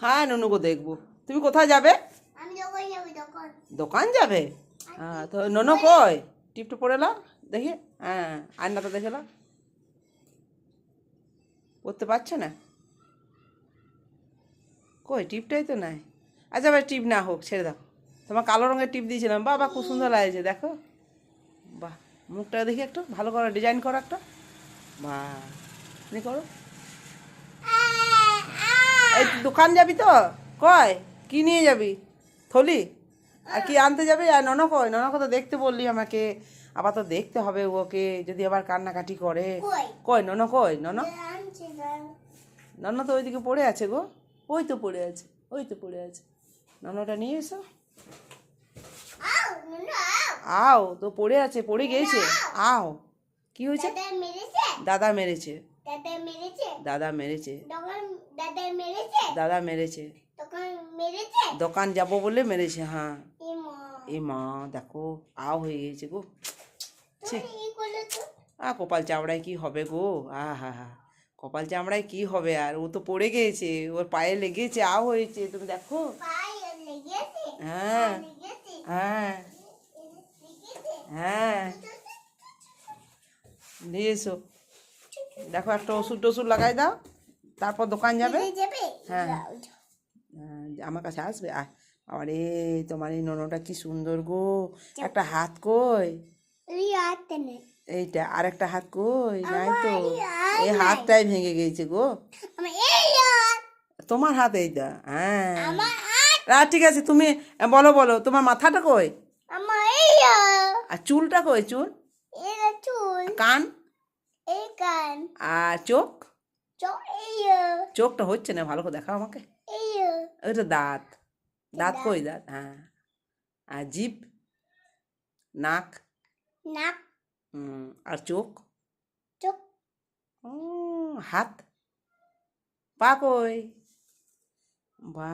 হ্যাঁ ননুকে দেখব। তুমি কোথায় যাবে? দোকান যাবে? হ্যাঁ তো ননু কই? টিপটা পড়ে লাও দেখি। হ্যাঁ আয়নাটা দেখে লাও পড়তে পারছে না? কই টিপটাই তো নাই। আচ্ছা ভাই টিপ না হোক ছেড়ে দাও। তোমার কালো রঙের টিপ দিয়েছিলাম। বাহ খুব সুন্দর লাগছে দেখো। বাহ মুখটা দেখি একটু। ভালো করো ডিজাইন করো একটা। বাহ তুমি করো। এই দোকান যাবি তো? কয়? কি নিয়ে যাবি? থলি? আর কি আনতে যাবি? আর ননক কয়? ননক তো দেখতে বললি আমাকে। আবার তো দেখতে হবে ওকে যদি আবার কান্নাকাটি করে। কয় নন কই নন নন তো ওইদিকে পড়ে আছে গো। ওই তো পড়ে আছে ওই তো পড়ে আছে। ননটা নিয়ে এসো। আও তো পড়ে আছে পড়ে গিয়েছে। আও। কি হয়েছে? দাদা মেরেছে? দাদা মেরেছে। দাদা মেরেছে? দাদা মেরেছে? দাদা মেরেছে। দাদা মেরেছে? দোকান যাব বলে মেরেছে হ্যাঁ। এ মা। দেখো আও হয়ে গেছে গো। আ কপাল চামড়ায় কি হবে গো? আ হা হা। কপাল চামড়ায় কি হবে আর? ও তো পড়ে গিয়েছে ওর পায়ে লেগেছে আও হয়েছে তুমি দেখো। হ্যাঁ। হ্যাঁ। হ্যাঁ। নিয়ে এসো। দেখো একটা ওষুধ টষুধ লাগাই দাও। তারপর দোকান যাবে? হ্যাঁ। আমার কাছে আসবে? আয় আরে তোমার এই ননটা কি সুন্দর গো। একটা হাত কই? এইটা আর একটা হাত কই? নাই তো এই হাত হাতটাই ভেঙে গেছে গো। তোমার হাত এইটা? হ্যাঁ। আর ঠিক আছে তুমি বলো বলো তোমার মাথাটা কই? আর চুলটা কই চুল? চুল। কান? এই আর চোখ? চোখ চোখটা হচ্ছে না ভালো করে দেখাও আমাকে। ওইটা দাঁত। দাঁত কই দাঁত? হ্যাঁ। আর জিভ? নাক? নাক। আর চোখ? চোখ। হাত? পা কই? বা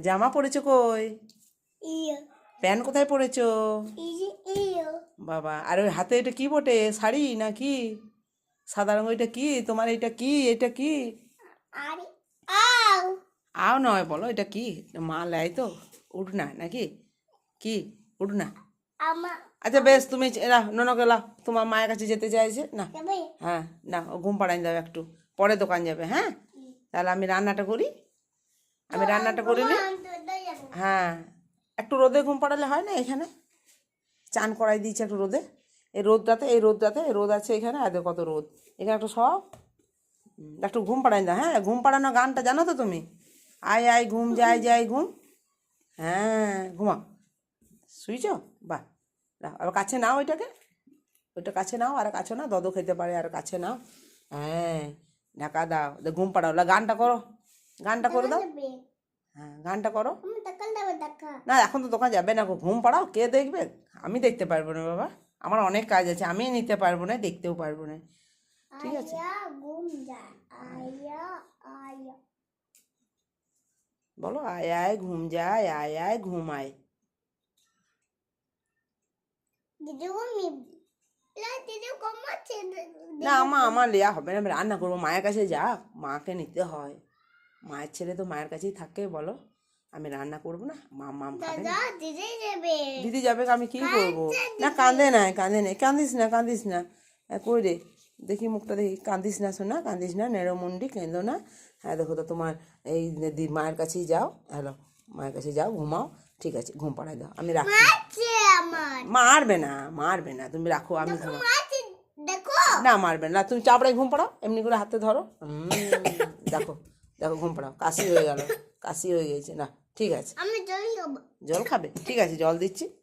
জামা পরেছো কই? প্যান্ট কোথায় পরেছো? বাবা আর ওই হাতে এটা কি বটে? শাড়ি না কি? সাদা রঙ এটা কি? তোমার এটা কি? এটা কি? আও! নয় বলো এটা কি? মা লাই তো উঠনা নাকি? কি? আমার আচ্ছা বেশ তুমি ননকে এলা তোমার মায়ের কাছে যেতে চাইছে না? হ্যাঁ না ও ঘুম পাড়াই যাবে একটু পরে দোকান যাবে হ্যাঁ? তাহলে আমি রান্নাটা করি আমি রান্নাটা করে নিই। যাব। হ্যাঁ একটু রোদে ঘুম পাড়ালে হয় না এখানে? চান করাই দিয়েছে একটু রোদে? এই রোদটাতে এই রোদটাতে এই রোদ আছে এখানে আর কত রোদ। এখানে একটু সব একটু ঘুম পাড়াই দাও হ্যাঁ ঘুম পাড়ানো গানটা জানো তো তুমি? আয় আয় ঘুম যাই যাই ঘুম। হ্যাঁ ঘুমা শুইছ বাহ আবার কাছে নাও ওইটাকে। ওইটা কাছে নাও আর কাছে নাও দদ খেতে পারে আর কাছে নাও। হ্যাঁ ঢাকা দাও ঘুম পাড়াও। গানটা করো। গানটা করে দাও। হ্যাঁ গানটা করো। না এখন তো দোকান যাবে না ঘুম পাড়াও কে দেখবে? আমি দেখতে পারব না বাবা। আমার অনেক কাজ আছে আমি নিতে পারব না দেখতেও পারব না। ঠিক আছে? বলো আয় আয়। ঘুম যায় আয় আয় ঘুমায়। না আমার আমার লেয়া হবে না রান্না করব মায়ের কাছে যা মাকে নিতে হয়। মায়ের ছেলে তো মায়ের কাছেই থাকে বলো। আমি রান্না করব না মা মাম খাবে না। দিদি যাবে। দিদি যাবে আমি কি করব? না কাঁদে না কাঁদে না কাঁদিস না কাঁদিস না। এ, কই রে? দেখি মুখটা দেখি। কাঁদিস না শোনা কাঁদিস না নেড়ো মুন্ডি কেঁদো না। হ্যাঁ দেখো তো তোমার এই দি মায়ের কাছেই যাও। হ্যালো মায়ের কাছে যাও ঘুমাও। ঠিক আছে ঘুম পাড়াই দাও আমি রাখি আছে আমার। মারবে না মারবে না তুমি রাখো আমি ঘুমাও। দেখো। না মারবে না তুমি চাপড়ায় ঘুম পাড়াও এমনি করে হাতে ধরো। দেখো দেখো ঘুম পাড়াও। কাশি হয়ে গেল কাশি হয়ে গেছে না। ঠিক আছে। আমি জল জল খাবে? ঠিক আছে জল দিচ্ছি।